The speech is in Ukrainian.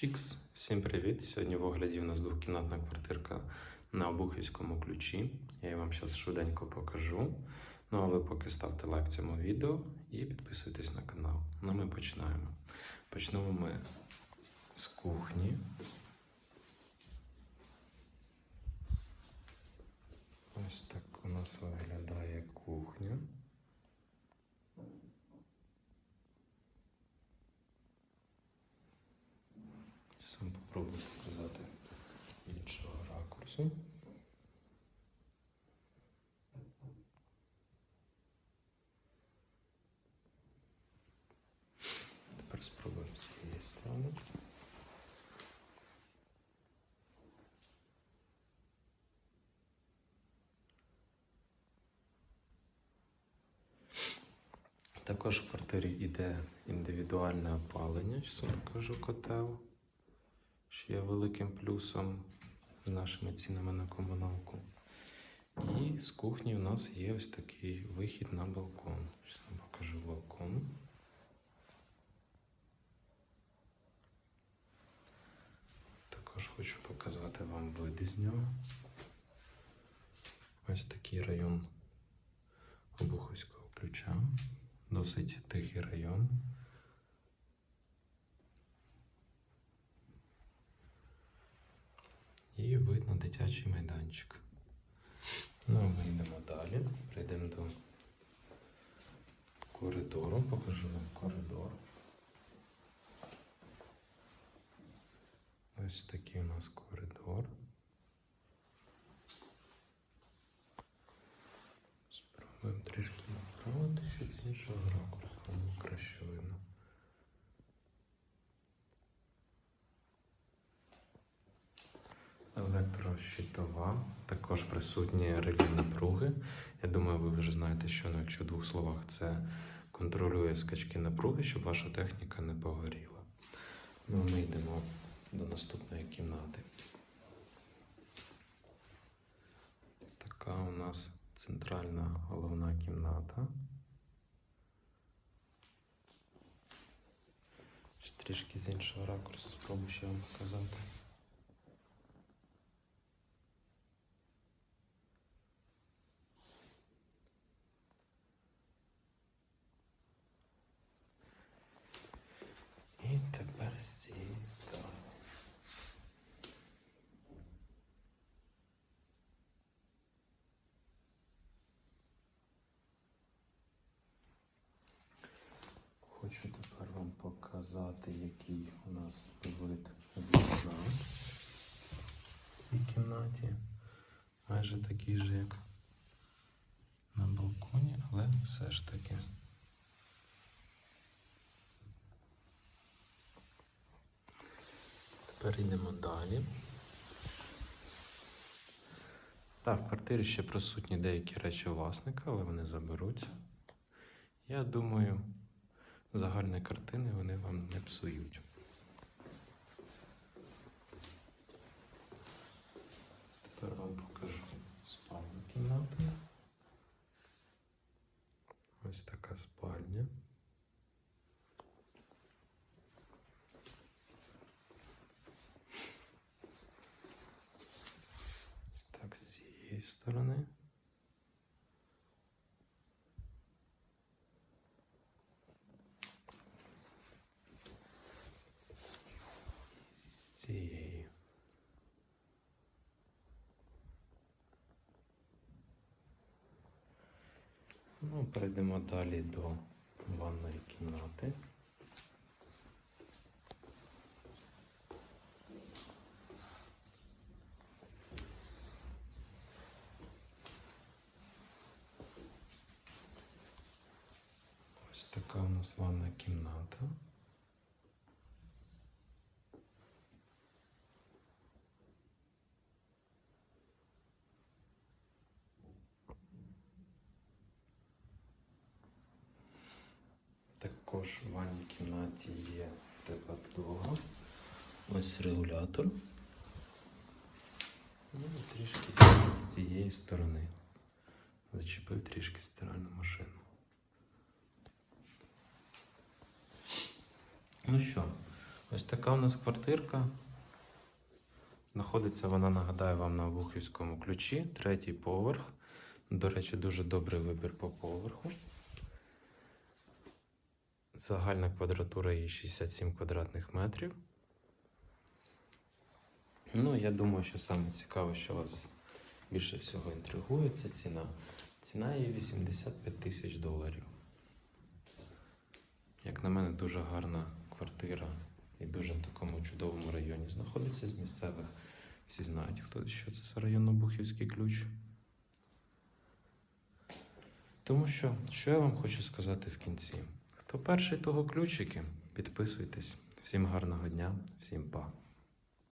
Чікс, всім привіт! Сьогодні в огляді у нас двохкімнатна квартирка на Обухівському ключі. Я її вам зараз швиденько покажу. Ну а ви поки ставте лайк цьому відео і підписуйтесь на канал. Ну ми починаємо. Почнемо ми з кухні. Ось так у нас виглядає кухня. Попробую показати іншого ракурсу. Тепер спробуємо з цієї сторони. Також в квартирі йде індивідуальне опалення, що я покажу котел, що є великим плюсом з нашими цінами на комуналку. І з кухні у нас є ось такий вихід на балкон. Зараз я покажу балкон. Також хочу показати вам види з нього. Ось такий район Обуховського ключа. Досить тихий район. І видно дитячий майданчик. Ну, ми йдемо далі. Прийдемо до коридору. Покажу вам коридор. Ось такий у нас коридор. Спробуємо трішки направити, щоб з іншого ракурсу краще видно. Електрощитова, також присутні релі напруги. Я думаю, ви вже знаєте, що ну, якщо в двох словах це контролює скачки напруги, щоб ваша техніка не погоріла. Ну, ми йдемо до наступної кімнати. Така у нас центральна головна кімната. Трішки з іншого ракурсу спробую ще вам показати. І тепер з цієї сторони. Хочу тепер вам показати, який у нас вид з вікна в цій кімнаті. Майже такий же, як на балконі, але все ж таки. Тепер йдемо далі. Так, в квартирі ще присутні деякі речі власника, але вони заберуться. Я думаю, загальні картини вони вам не псують. Тепер вам покажу спальну кімнату. Ось така спальня. Ось так з цієї сторони. Цієї. Ну, перейдемо далі до ванної кімнати. Ось така у нас ванна кімната. Також в ванній кімнаті є тепла підлога. Ось регулятор. Ну, і трішки з цієї сторони. Зачепив трішки стиральну машину. Ну що, Ось така у нас квартирка. Знаходиться вона, нагадаю вам, на Обухівському ключі, третій поверх. До речі, дуже добрий вибір по поверху. Загальна квадратура її 67 квадратних метрів. Ну, я думаю, що саме цікаве, що вас більше всього інтригує, це ціна. Ціна її 85 тисяч доларів. Як на мене, дуже гарна квартира і дуже в такому чудовому районі знаходиться з місцевих. Всі знають, хто що це за район Обухівський ключ. Тому що, що я вам хочу сказати в кінці? Хто перший, того ключики. Підписуйтесь. Всім гарного дня, всім па.